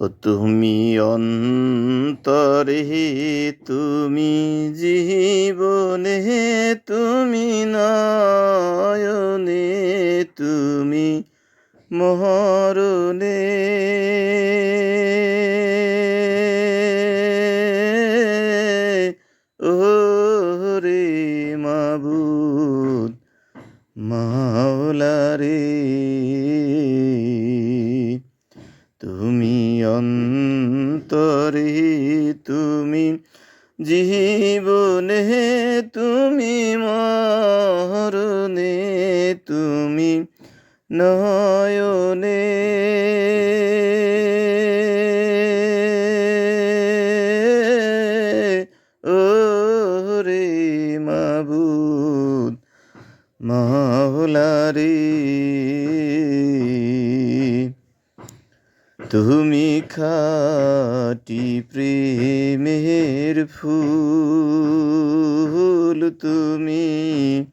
ও তুমি অন্তরে তুমি জীবনে তুমি নয়নে তুমি মহরণে। ও মাবুদ মাওলা রে তুমি অন্তরে তুমি জীবনে তুমি মরণে তুমি নয়নে। ও রে মাবুদ মাওলা রে তুমি খাটি প্রেমের ফুল তুমি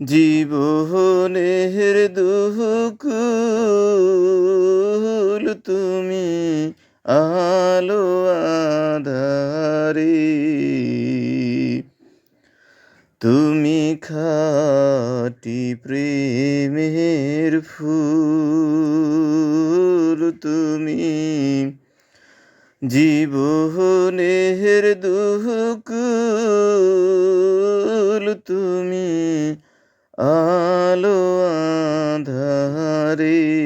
জীবনের দুকুল তুমি আলো আধারে। তুমি খাটি প্রেমের ফুল তুমি। জীবনের দুকুল তুমি আলো আধারে।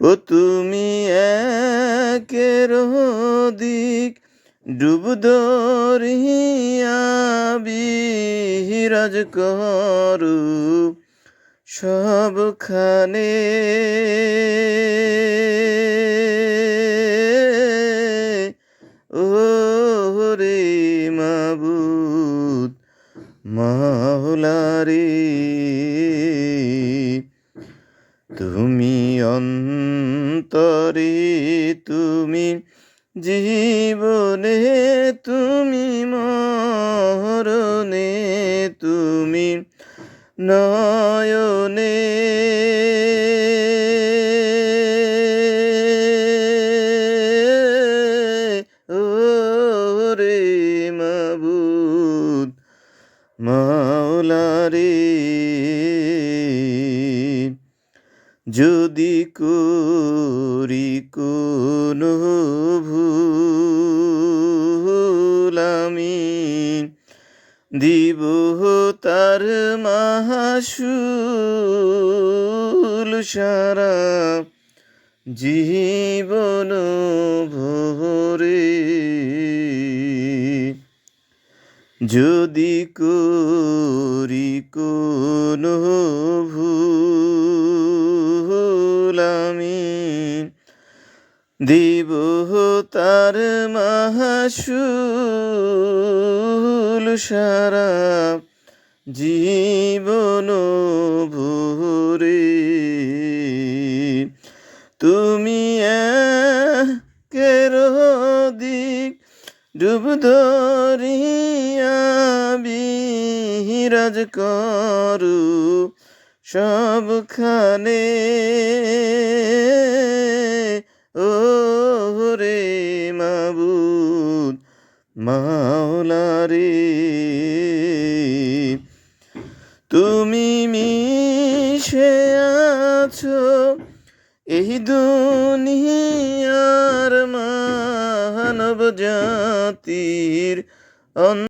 ও তুমি একের দিক ডুব দরিয়া বিরাজ করু। সবখানে ও রে মাবুদ মাওলা তুমি অন্তরে তুমি জীবনে তুমি মরণে নয়নে। ও রে মাবুদ মাওলা রে যদি করি কোনো ভুল দিব তার মাহাসুল সারা জীবন ভরে। যদি করি কোনো ভুল আমি দিব তার মাহাসুল সারা জীবন ভরে তুমি দিক ডুব দরিয়া বিরাজ করু সবখানে। রে তুমি মিশে আছো এই দুনিয়ার মানব জাতির